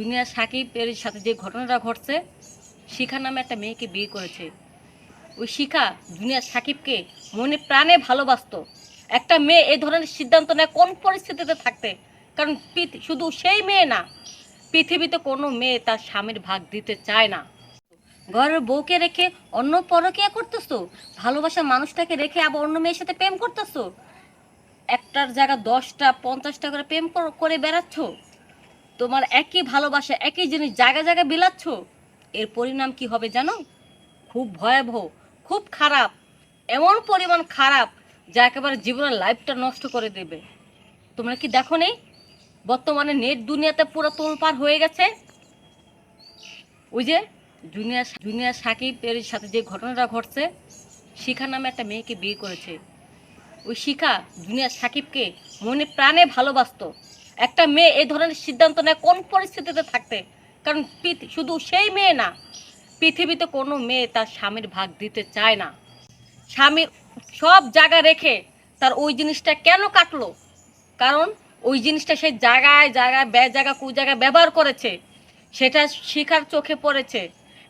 Junior সাকিবের সাথে যে ঘটনাটা ঘটছে, শিখা নামে একটা মেয়েকে বিয়ে করেছে। ওই শিখা জুনিয়র সাকিবকে মনে প্রাণে ভালোবাসতো। একটা মেয়ে এই ধরনের সিদ্ধান্ত নেয় কোন পরিস্থিতিতে থাকতে? কারণ শুধু সেই মেয়ে না, পৃথিবীতে কোনো মেয়ে তার স্বামীর ভাগ দিতে চায় না। ঘরের বউকে রেখে অন্য পরকিয়া করতেছো? ভালোবাসা মানুষটাকে রেখে আবার অন্য মেয়ের সাথে প্রেম করতেছো? একটার জায়গা দশটা, পঞ্চাশটা করে প্রেম করে বেড়াচ্ছ? তোমার একই ভালোবাসা, একই জিনিস জায়গা জায়গায় বিলাচ্ছ? এর পরিণাম কি হবে জানো? খুব ভয়াবহ, খুব খারাপ, এমন পরিমাণ খারাপ যা একেবারে জীবনের লাইফটা নষ্ট করে দেবে। তোমরা কি দেখো নেই বর্তমানে নেট দুনিয়াতে পুরো তোলপার হয়ে গেছে। ওই যে জুনিয়র জুনিয়র সাকিবের সাথে যে ঘটনাটা ঘটছে, শিখা নামে একটা মেয়েকে বিয়ে করেছে। ওই শিখা জুনিয়র সাকিবকে মনে প্রাণে ভালোবাসতো। একটা মেয়ে এই ধরনের সিদ্ধান্ত নেয় কোন পরিস্থিতিতে থাকতে? কারণ শুধু সেই মেয়ে না, পৃথিবীতে কোনো মেয়ে তার স্বামীর ভাগ দিতে চায় না। স্বামীর সব জায়গা রেখে তার ওই জিনিসটা কেন কাটলো? কারণ ওই জিনিসটা সেই জায়গায় জায়গায় বে জায়গা কু জায়গায় ব্যবহার করেছে, সেটা শিখার চোখে পড়েছে,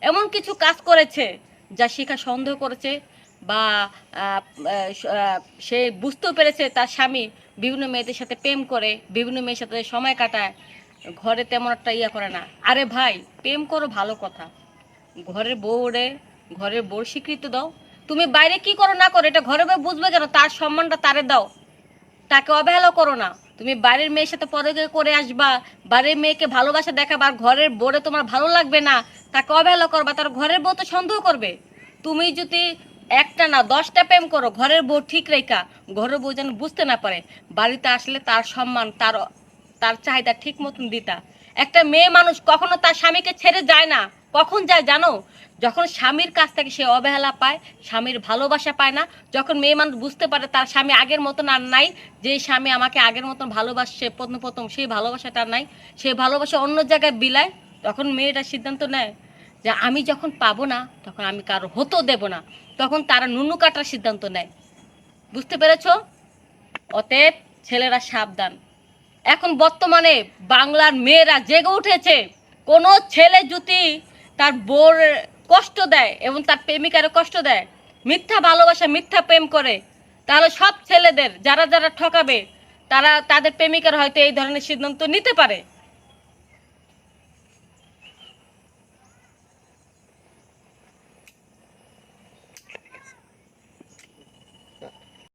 এমন কিছু কাজ করেছে যা শিখা সন্দেহ করেছে বা সে বুঝতেও পেরেছে তার স্বামী বিভিন্ন মেয়েদের সাথে প্রেম করে, বিভিন্ন মেয়ের সাথে সময় কাটায়, ঘরে তেমন একটা ইয়া করে না। আরে ভাই, প্রেম করো ভালো কথা। ঘরের বউরে ঘরের বউর স্বীকৃতি দাও। তুমি বাইরে কি করো না করো, এটা ঘরে বউ বুঝবে কেন? তার সম্মানটা তারে দাও। তাকে অবহেলা করো না। তুমি বাইরের মেয়ের সাথে পরে করে আসবা, বাইরের মেয়েকে ভালোবাসা দেখাবা, আর ঘরের বোরে তোমার ভালো লাগবে না, তাকে অবহেলা করবা, তার ঘরের বউ তো সন্দেহ করবে। তুমি যদি একটা না, দশটা প্রেম করো, ঘরের বউ ঠিক রেখা, ঘরের বউ যেন বুঝতে না পারে, বাড়িতে আসলে তার সম্মান, তার তার চাহিদা ঠিক মতন দিতা। একটা মেয়ে মানুষ কখনো তার স্বামীকে ছেড়ে যায় না। কখন যায় জানো? যখন স্বামীর কাছ থেকে সে অবহেলা পায়, স্বামীর ভালোবাসা পায় না, যখন মেয়ে মানুষ বুঝতে পারে তার স্বামী আগের মতন আর নাই, যে স্বামী আমাকে আগের মতন ভালোবাসছে প্রথম প্রথম সেই ভালোবাসাটা নাই সেই ভালোবাসা অন্য জায়গায় বিলায়, তখন মেয়েটা সিদ্ধান্ত নেয় যে আমি যখন পাবো না, তখন আমি কারও হতো দেব না। তখন তারা নুনু কাটার সিদ্ধান্ত নেয়। বুঝতে পেরেছ? অতএব ছেলেরা সাবধান। এখন বর্তমানে বাংলার মেয়েরা জেগে উঠেছে। কোনো ছেলে যদি তার বোর কষ্ট দেয় এবং তার প্রেমিকারও কষ্ট দেয়, মিথ্যা ভালোবাসা, মিথ্যা প্রেম করে, তাহলে সব ছেলেদের যারা যারা ঠকাবে, তারা তাদের প্রেমিকার হয়তো এই ধরনের সিদ্ধান্ত নিতে পারে।